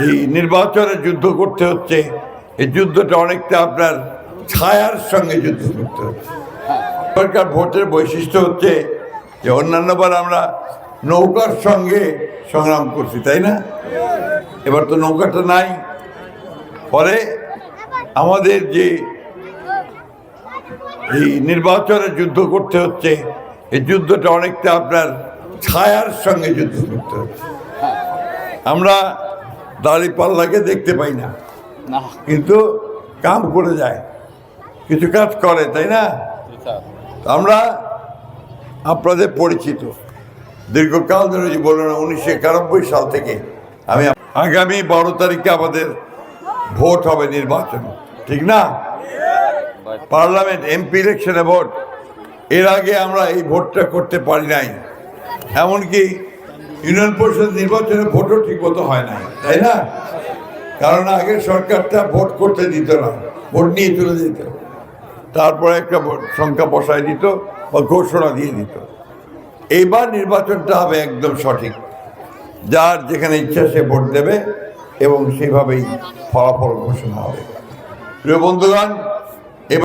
এই নির্বাচনে যুদ্ধ করতে হচ্ছে। এই যুদ্ধটা অনেকটা আপনার ছায়ার সঙ্গে যুদ্ধ করতে হচ্ছে। সরকার ভোটের বৈশিষ্ট্য হচ্ছে যে অন্যান্যবার আমরা নৌকার সঙ্গে সংগ্রাম করছি, তাই না? এবার তো নৌকাটা নাই। ফলে আমাদের যে এই নির্বাচনে যুদ্ধ করতে হচ্ছে, এই যুদ্ধটা অনেকটা আপনার ছায়ার সঙ্গে যুদ্ধ করতে হচ্ছে। আমরা দাড়িপাল্লাকে দেখতে পাই না। কিন্তু কাম করে যায়। কিছু কাজ করে তাই না? আমরা আপনাদের পরিচিত। দীর্ঘকাল ধরে বলুন উনিশশো একানব্বই সাল থেকে আমি আগামী বারো তারিখে আমাদের ভোট হবে নির্বাচন। ঠিক না? পার্লামেন্ট এমপি ইলেকশনে ভোট। এর আগে আমরা এই ভোটটা করতে পারি নাই। এমনকি ইউনিয়ন পরিষদ নির্বাচনে ভোটও ঠিক মতো হয় না তাই না? কারণ আগের সরকারটা ভোট করতে দিত না, ভোট নিয়ে চলে যেত। তারপরে একটা সংখ্যা বসায় দিত বা ঘোষণা দিয়ে দিত। এইবার নির্বাচনটা হবে একদম সঠিক। যার যেখানে ইচ্ছা সে ভোট দেবে এবং সেভাবেই ফলাফল ঘোষণা হবে। প্রিয় বন্ধুগণ